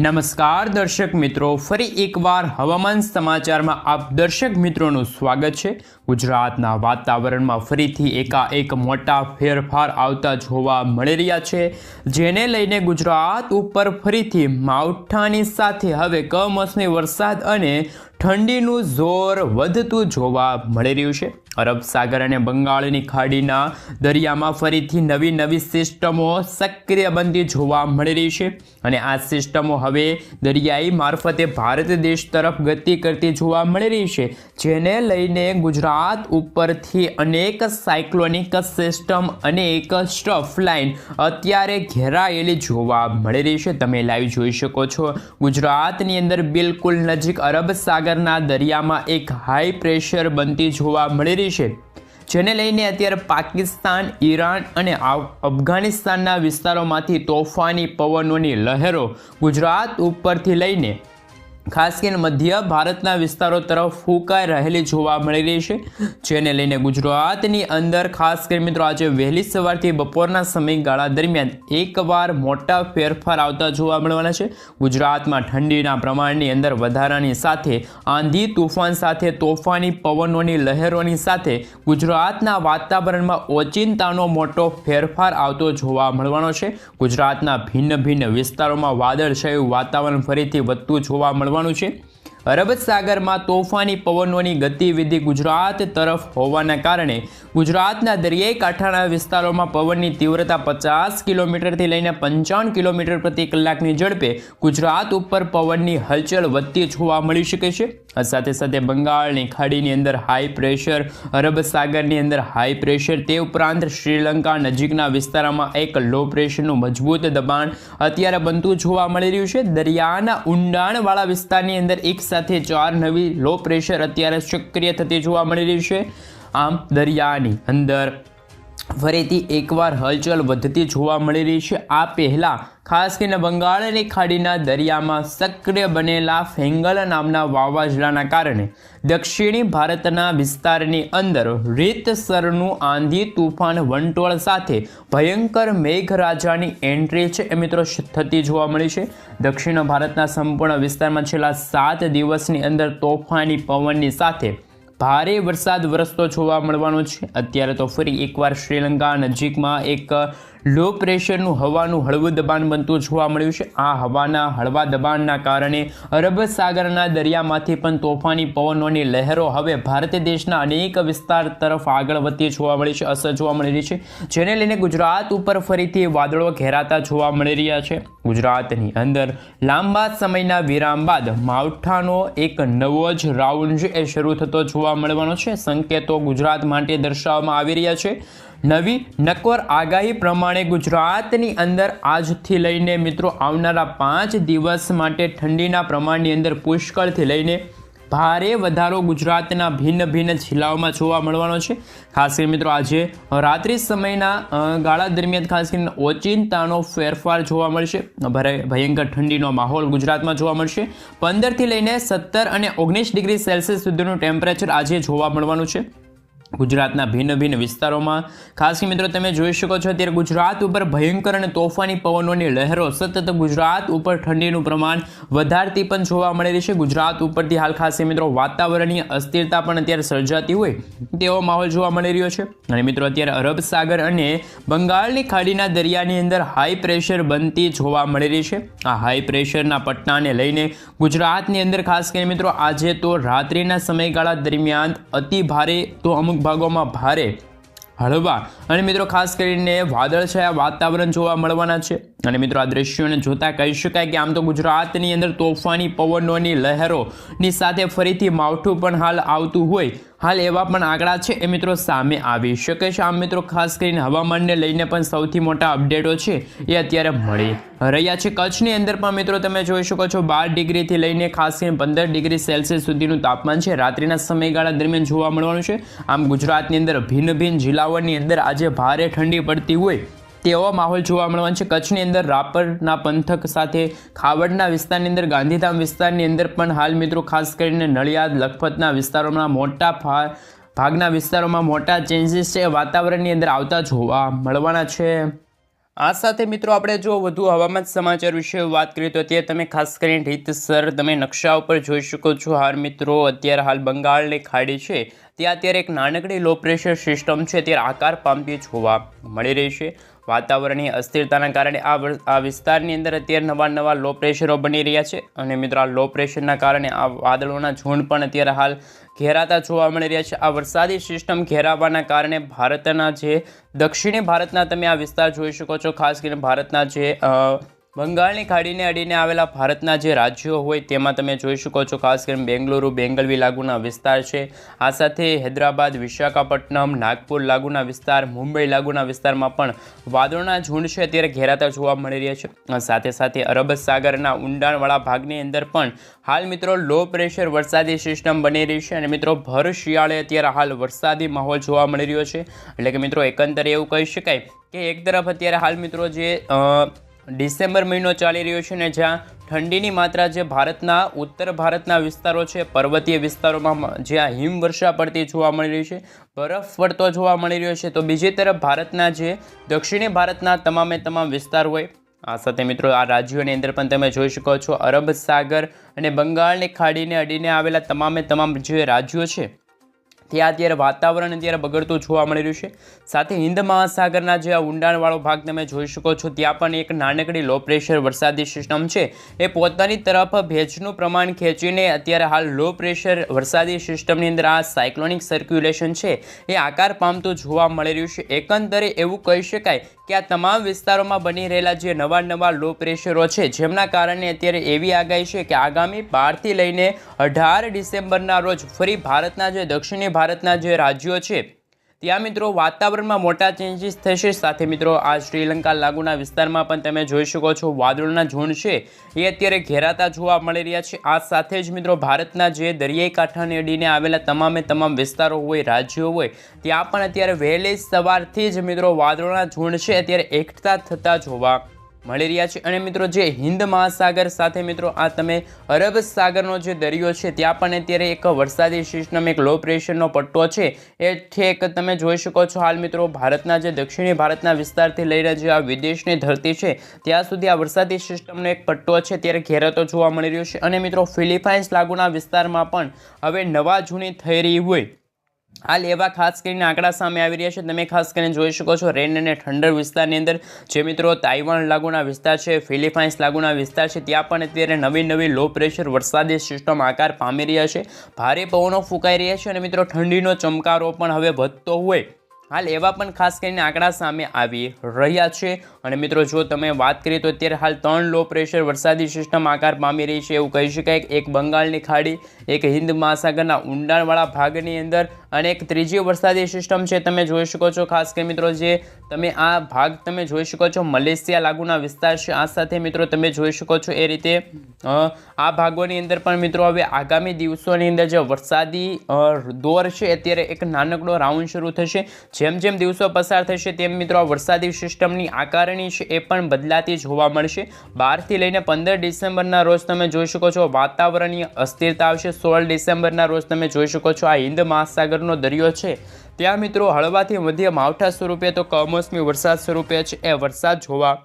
નમસ્કાર દર્શક મિત્રો, ફરી એકવાર હવામાન સમાચારમાં આપ દર્શક મિત્રોનું સ્વાગત છે. ગુજરાતના વાતાવરણમાં ફરીથી એકાએક મોટા ફેરફાર આવતા જોવા મળી રહ્યા છે. જેને લઈને ગુજરાત ઉપર ફરીથી માવઠાની સાથે હવે કમોસમી વરસાદ અને ઠંડીનું જોર વધતું જોવા મળી રહ્યું છે. અરબ સાગર અને બંગાળની ખાડીના દરિયામાં ફરીથી નવી નવી સિસ્ટમો સક્રિય બનતી જોવા મળી રહી છે. અને આ સિસ્ટમો હવે દરિયાઈ મારફતે ભારત દેશ તરફ ગતિ કરતી જોવા મળી રહી છે, જેને લઈને ગુજરાત ઉપરથી અનેક સાયક્લોનિક સિસ્ટમ અને એક સ્ટફ લાઇન અત્યારે ઘેરાયેલી જોવા મળી રહી છે. તમે લાઈવ જોઈ શકો છો. ગુજરાતની અંદર બિલકુલ નજીક અરબ સાગરના દરિયામાં એક હાઈ પ્રેશર બનતી જોવા મળી રહી છે, જેને લઈને અત્યારે પાકિસ્તાન, ઈરાન અને અફઘાનિસ્તાનના વિસ્તારોમાંથી તોફાની પવનોની લહેરો ગુજરાત ઉપરથી લઈને ખાસ કરીને મધ્ય ભારતના વિસ્તારો તરફ ફૂંકાઈ રહેલી જોવા મળી રહી છે, જેને લઈને ગુજરાતની અંદર ખાસ કરી મિત્રો આજે વહેલી સવારથી બપોરના સમયગાળા દરમિયાન એકવાર મોટા ફેરફાર આવતા જોવા મળવાના છે. ગુજરાતમાં ઠંડીના પ્રમાણની અંદર વધારાની સાથે આંધી તુફાન સાથે, તોફાની પવનોની લહેરોની સાથે ગુજરાતના વાતાવરણમાં ઓચિંતાનો મોટો ફેરફાર આવતો જોવા મળવાનો છે. ગુજરાતના ભિન્ન ભિન્ન વિસ્તારોમાં વાદળછાયું વાતાવરણ ફરીથી વધતું જોવા મળવાનું છે. અરબ સાગરમાં તોફાની પવનોની ગતિવિધિ ગુજરાત તરફ હોવાના કારણે ગુજરાતના દરિયાઈ કાંઠાના વિસ્તારોમાં પવનની તીવ્રતા પચાસ કિલોમીટરથી લઈને પંચાવન કિલોમીટર પ્રતિ કલાકની ઝડપે ગુજરાત ઉપર પવનની હલચલ વધતી જોવા મળી શકે છે. સાથે સાથે બંગાળની ખાડીની અંદર હાઈ પ્રેશર અરબ સાગરની અંદર હાઈ પ્રેશર તે ઉપરાંત શ્રીલંકા નજીકના વિસ્તારોમાં એક લો પ્રેશરનું મજબૂત દબાણ અત્યારે બનતું જોવા મળી રહ્યું છે. દરિયાના ઊંડાણવાળા વિસ્તારની અંદર એક સાથે ચાર નવી લો પ્રેશર અત્યારે સક્રિય થતી જોવા મળી રહી છે. આમ દરિયાની અંદર ફરીથી એકવાર હલચલ વધતી જોવા મળી રહી છે. આ પહેલાં ખાસ કરીને બંગાળની ખાડીના દરિયામાં સક્રિય બનેલા ફેંગલ નામના વાવાઝોડાના કારણે દક્ષિણી ભારતના વિસ્તારની અંદર રીતસરનું આંધી તુફાન વંટોળ સાથે ભયંકર મેઘરાજાની એન્ટ્રી છે એ મિત્રો થતી જોવા મળી છે. દક્ષિણ ભારતના સંપૂર્ણ વિસ્તારમાં છેલ્લા સાત દિવસની અંદર તોફાની પવનની સાથે ભારે વરસાદ વરસતો જોવા મળવાનો છે. અત્યારે તો ફરી એકવાર શ્રીલંકા નજીકમાં એક લો પ્રેશરનું હવાનું હળવું દબાણ બનતું જોવા મળ્યું છે. આ હવાના હળવા દબાણના કારણે અરબ સાગરના દરિયામાંથી પણ તોફાની પવનોની લહેરો હવે ભારત દેશના અનેક વિસ્તાર તરફ આગળ વધતી જોવા મળી છે, અસર જોવા મળી રહી છે, જેને લઈને ગુજરાત ઉપર ફરીથી વાદળો ઘેરાતા જોવા મળી રહ્યા છે. ગુજરાતની અંદર લાંબા સમયના વિરામ બાદ માવઠાનો એક નવો જ રાઉન્ડ એ શરૂ થતો જોવા મળવાનો છે. સંકેતો ગુજરાત માટે દર્શાવવામાં આવી રહ્યા છે. નવી નક્વર આગાહી પ્રમાણે ગુજરાતની અંદર આજથી લઈને મિત્રો આવનારા પાંચ દિવસ માટે ઠંડીના પ્રમાણની અંદર પુષ્કળથી લઈને ભારે વધારો ગુજરાતના ભિન્ન ભિન્ન જિલ્લાઓમાં જોવા મળવાનો છે. ખાસ કરીને મિત્રો આજે રાત્રિ સમયના ગાળા દરમિયાન ખાસ કરીને ઓચિંતાનો ફેરફાર જોવા મળશે. ભયંકર ઠંડીનો માહોલ ગુજરાતમાં જોવા મળશે. પંદરથી લઈને સત્તર અને ઓગણીસ ડિગ્રી સેલ્સિયસ સુધીનું ટેમ્પરેચર આજે જોવા મળવાનું છે. ગુજરાતના ભિન્ન ભિન્ન વિસ્તારોમાં. ખાસ કરીને મિત્રો તમે જોઈ શકો છો અત્યારે ગુજરાત ઉપર ભયંકર અને તોફાની પવનોની લહેરો સતત ગુજરાત ઉપર ઠંડીનું પ્રમાણ વધારતી પણ જોવા મળી રહી છે. ગુજરાત ઉપરથી હાલ ખાસ કરીને મિત્રો વાતાવરણીય અસ્થિરતા પણ અત્યારે સર્જાતી હોય તેવો માહોલ જોવા મળી રહ્યો છે. અને મિત્રો અત્યારે અરબ સાગર અને બંગાળની ખાડીના દરિયાની અંદર હાઈ પ્રેશર બનતી જોવા મળી રહી છે. આ હાઈ પ્રેશરના પટ્ટાને લઈને ગુજરાતની અંદર ખાસ કરીને મિત્રો આજે તો રાત્રિના સમયગાળા દરમિયાન અતિ ભારે તો અમુક ભાગોમાં ભારે હળવા. અને મિત્રો ખાસ કરીને વાદળછાયા વાતાવરણ જોવા મળવાના છે. અને મિત્રો આ દ્રશ્યોને જોતા કહી શકાય કે આમ તો ગુજરાતની અંદર તોફાની પવનોની લહેરોની સાથે ફરીથી માવઠું પણ હાલ આવતું હોય. હાલ એવા પણ આંકડા છે એ મિત્રો સામે આવી શકે છે. આમ મિત્રો ખાસ કરીને હવામાનને લઈને પણ સૌથી મોટા અપડેટો છે એ અત્યારે મળી રહ્યા છે. કચ્છની અંદર પણ મિત્રો તમે જોઈ શકો છો બાર ડિગ્રીથી લઈને ખાસ કરીને પંદર ડિગ્રી સેલ્સિયસ સુધીનું તાપમાન છે. રાત્રિના સમયગાળા દરમિયાન જોવા મળવાનું છે. આમ ગુજરાતની અંદર ભિન્ન ભિન્ન જિલ્લાઓની અંદર આજે ભારે ઠંડી પડતી હોય તેવો માહોલ જોવા મળવાનો છે. કચ્છની અંદર રાપરના પંથક સાથે ખાવડના વિસ્તારની અંદર, ગાંધીધામ વિસ્તારની અંદર પણ હાલ મિત્રો ખાસ કરીને નડિયાદ, લખપતના વિસ્તારોમાં મોટા ભાગના વિસ્તારોમાં મોટા ચેન્જીસ છે. વાતાવરણની અંદર આવતા જોવા મળવાના છે. આ સાથે મિત્રો આપણે જો વધુ હવામાન સમાચાર વિશે વાત કરીએ તો અત્યારે તમે ખાસ કરીને રીતસર તમે નકશા ઉપર જોઈ શકો છો. હાર મિત્રો અત્યારે હાલ બંગાળની ખાડી છે. ત્યાં અત્યારે એક નાનકડી લો પ્રેશર સિસ્ટમ છે. અત્યારે આકાર પામતી જોવા મળી રહી છે. વાતાવરણીય અસ્થિરતાના કારણે આ આ વિસ્તારની અંદર અત્યારે નવા નવા લો પ્રેશરો બની રહ્યા છે. અને મિત્રો, આ લો પ્રેશરના કારણે આ વાદળોના ઝુંડ પણ અત્યારે હાલ ઘેરાતા જોવા મળી રહ્યા છે. આ વરસાદી સિસ્ટમ ઘેરાવાના કારણે ભારતના જે દક્ષિણી ભારતના તમે આ વિસ્તાર જોઈ શકો છો, ખાસ કરીને ભારતના જે બંગાળની ખાડીને અડીને આવેલા ભારતના જે રાજ્યો હોય તેમાં તમે જોઈ શકો છો, ખાસ કરીને બેંગલુરુ, બેંગલવી લાગુના વિસ્તાર છે. આ સાથે હૈદરાબાદ, વિશાખાપટ્ટનમ, નાગપુર લાગુના વિસ્તાર, મુંબઈ લાગુના વિસ્તારમાં પણ વાદળોના ઝુંડ છે અત્યારે ઘેરાતા જોવા મળી રહ્યા છે. સાથે સાથે અરબ સાગરના ઊંડાણવાળા ભાગની અંદર પણ હાલ મિત્રો લો પ્રેશર વરસાદી સિસ્ટમ બની રહી છે અને મિત્રો ભર શિયાળે અત્યારે હાલ વરસાદી માહોલ જોવા મળી રહ્યો છે. એટલે કે મિત્રો એકંદરે એવું કહી શકાય કે એક તરફ અત્યારે હાલ મિત્રો જે ડિસેમ્બર મહિનો ચાલી રહ્યો છે ને જ્યાં ઠંડીની માત્રા જે ભારતના, ઉત્તર ભારતના વિસ્તારો છે, પર્વતીય વિસ્તારોમાં જ્યાં હિમવર્ષા પડતી જોવા મળી રહી છે, બરફ પડતો જોવા મળી રહ્યો છે, તો બીજી તરફ ભારતના જે, દક્ષિણી ભારતના તમામે તમામ વિસ્તાર હોય, આ સાથે મિત્રો આ રાજ્યોની અંદર પણ તમે જોઈ શકો છો, અરબ સાગર અને બંગાળની ખાડીને અડીને આવેલા તમામે તમામ જે રાજ્યો છે ત્યાં અત્યારે વાતાવરણ અત્યારે બગડતું જોવા મળી રહ્યું છે. સાથે હિન્દ મહાસાગરના જે આ ઊંડાણવાળો ભાગ તમે જોઈ શકો છો, ત્યાં પણ એક નાનકડી લો પ્રેશર વરસાદી સિસ્ટમ છે. એ પોતાની તરફ ભેજનું પ્રમાણ ખેંચીને અત્યારે હાલ લો પ્રેશર વરસાદી સિસ્ટમની અંદર આ સાયક્લોનિક સર્ક્યુલેશન છે, એ આકાર પામતું જોવા મળી રહ્યું છે. એકંદરે એવું કહી શકાય કે આ તમામ વિસ્તારોમાં બની રહેલા જે નવા નવા લો પ્રેશરો છે, જેમના કારણે અત્યારે એવી આગાહી છે કે આગામી બારથી લઈને અઢાર ડિસેમ્બરના રોજ ફરી ભારતના જે દક્ષિણી ભારતના જે રાજ્યો છે, ત્યાં મિત્રો વાતાવરણમાં મોટા ચેન્જીસ થશે. સાથે મિત્રો આ શ્રીલંકા લાગુના વિસ્તારમાં પણ તમે જોઈ શકો છો, વાદળોના ઝુંડ છે, એ અત્યારે ઘેરાતા જોવા મળી રહ્યા છે. આ સાથે જ મિત્રો ભારતના જે દરિયાઈ કાંઠાને અડીને આવેલા તમામે તમામ વિસ્તારો હોય, રાજ્યો હોય, ત્યાં પણ અત્યારે વહેલી સવારથી જ મિત્રો વાદળોના ઝુંડ છે, અત્યારે એકઠા થતા જોવા મળી રહ્યા છે. અને મિત્રો, જે હિન્દ મહાસાગર સાથે મિત્રો, આ તમે અરબ સાગરનો જે દરિયો છે, ત્યાં પણ અત્યારે એક વરસાદી સિસ્ટમ, એક લો પ્રેશરનો પટ્ટો છે. એ ઠેક તમે જોઈ શકો છો. હાલ મિત્રો, ભારતના જે દક્ષિણી ભારતના વિસ્તારથી લઈને જે આ વિદેશની ધરતી છે, ત્યાં સુધી આ વરસાદી સિસ્ટમનો એક પટ્ટો છે. ત્યારે ઘેરાતો જોવા મળી રહ્યો છે. અને મિત્રો, ફિલિપાઇન્સ લાગુના વિસ્તારમાં પણ હવે નવા જૂની થઈ રહી હોય હાલ એવા ખાસ કરીને આંકડા સામે આવી રહ્યા છે. તમે ખાસ કરીને જોઈ શકો છો, રેન અને ઠંડર વિસ્તારની અંદર જે મિત્રો તાઇવાન લાગુના વિસ્તાર છે, ફિલિપાઇન્સ લાગુના વિસ્તાર છે, ત્યાં પણ અત્યારે નવી નવી લો પ્રેશર વરસાદી સિસ્ટમ આકાર પામી રહ્યા છે. ભારે પવનો ફૂંકાઈ રહ્યા છે અને મિત્રો ઠંડીનો ચમકારો પણ હવે વધતો હોય. હાલ એવા પણ ખાસ કરીને આંકડા સામે આવી રહ્યા છે. અને મિત્રો જો તમે વાત કરીએ તો અત્યારે હાલ ત્રણ લો પ્રેશર વરસાદી સિસ્ટમ આકાર પામી રહી છે. એવું કહી શકાય એક બંગાળની ખાડી, એક હિન્દ મહાસાગરના ઊંડાણવાળા ભાગની અંદર અને એક ત્રીજી વરસાદી સિસ્ટમ છે, તમે જોઈ શકો છો. ખાસ કે મિત્રો, જે તમે આ ભાગ તમે જોઈ શકો છો, મલેશિયા લાગુના વિસ્તાર છે. આ સાથે મિત્રો, તમે જોઈ શકો છો એ રીતે આ ભાગોની અંદર પણ મિત્રો, હવે આગામી દિવસોની અંદર જે વરસાદી દોર છે, અત્યારે એક નાનકડો રાઉન્ડ શરૂ થશે. જેમ જેમ દિવસો પસાર થશે, તેમ મિત્રો, આ વરસાદી સિસ્ટમની આકારણી છે, એ પણ બદલાતી જોવા મળશે. બારથી લઈને પંદર ડિસેમ્બરના રોજ તમે જોઈ શકો છો, વાતાવરણીય અસ્થિરતા આવશે. સોળ ડિસેમ્બરના રોજ તમે જોઈ શકો છો, આ હિન્દ મહાસાગરનો દરિયો છે. ત્યાં મિત્રો હળવાથી મધ્ય માવઠા સ્વરૂપે તો કમોસમી વરસાદ સ્વરૂપે છે એ વરસાદ જોવા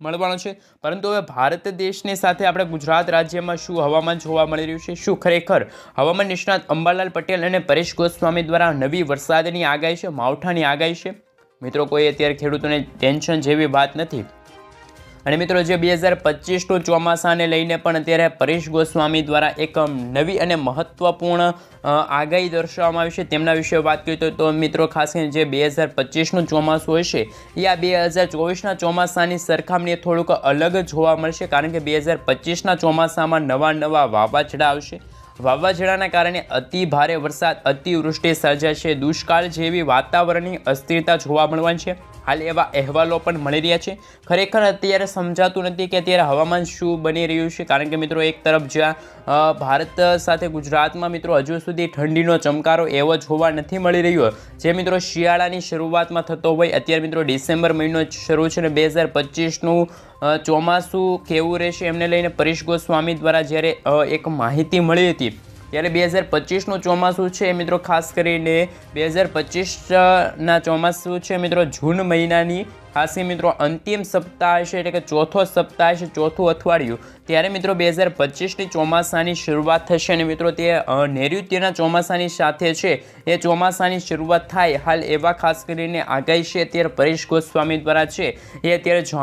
મળવાનો છે. પરંતુ હવે ભારત દેશની સાથે આપણે ગુજરાત રાજ્યમાં શું હવામાન જોવા મળી રહ્યું છે? શું ખરેખર હવામાન નિષ્ણાત અંબાલાલ પટેલ અને પરેશ ગોસ્વામી દ્વારા નવી વરસાદની આગાહી છે, માવઠાની આગાહી છે? મિત્રો કોઈ અત્યારે ખેડૂતોને ટેન્શન જેવી વાત નથી. અને મિત્રો, જે બે હજાર પચીસનું ચોમાસાને લઈને પણ અત્યારે પરેશ ગોસ્વામી દ્વારા એક નવી અને મહત્ત્વપૂર્ણ આગાહી દર્શાવવામાં આવી છે. તેમના વિશે વાત કરીએ તો મિત્રો, ખાસ કરીને જે બે હજાર પચીસનું ચોમાસું હશે, એ આ બે હજાર ચોવીસના ચોમાસાની સરખામણીએ થોડુંક અલગ જોવા મળશે, કારણ કે બે હજાર પચીસના ચોમાસામાં નવા નવા વાવાઝોડા આવશે. વાવાઝોડાના કારણે અતિ ભારે વરસાદ, અતિવૃષ્ટિ સર્જાશે. દુષ્કાળ જેવી વાતાવરણની અસ્થિરતા જોવા મળવાની છે. હાલ એવા અહેવાલો પણ મળી રહ્યા છે. ખરેખર અત્યારે સમજાતું નથી કે અત્યારે હવામાન શું બની રહ્યું છે. કારણ કે મિત્રો એક તરફ જ્યાં ભારત સાથે ગુજરાતમાં મિત્રો હજુ સુધી ઠંડીનો ચમકારો એવો જોવા નથી મળી રહ્યો. જે મિત્રો શિયાળાની શરૂઆતમાં થતો હોય, અત્યારે મિત્રો ડિસેમ્બર મહિનો શરૂ છે ને બે હજાર પચીસનું ચોમાસું કેવું રહેશે એમને લઈને પરેશ ગોસ્વામી દ્વારા જ્યારે એક માહિતી મળી હતી. ત્યારે બે હજાર પચીસનું ચોમાસું છે મિત્રો, ખાસ કરીને બે હજાર પચીસના ચોમાસું છે મિત્રો, જૂન મહિનાની. ખાસ મિત્રો, અંતિમ સપ્તાહ છે, એટલે કે ચોથો સપ્તાહ છે, ચોથું અઠવાડિયું. ત્યારે મિત્રો, બે હજાર પચીસની ચોમાસાની શરૂઆત થશે અને મિત્રો, તે નૈઋત્યના ચોમાસાની સાથે છે. એ ચોમાસાની શરૂઆત થાય. હાલ એવા ખાસ કરીને આગાહી છે, અત્યારે પરેશ ગોસ્વામી દ્વારા છે. એ અત્યારે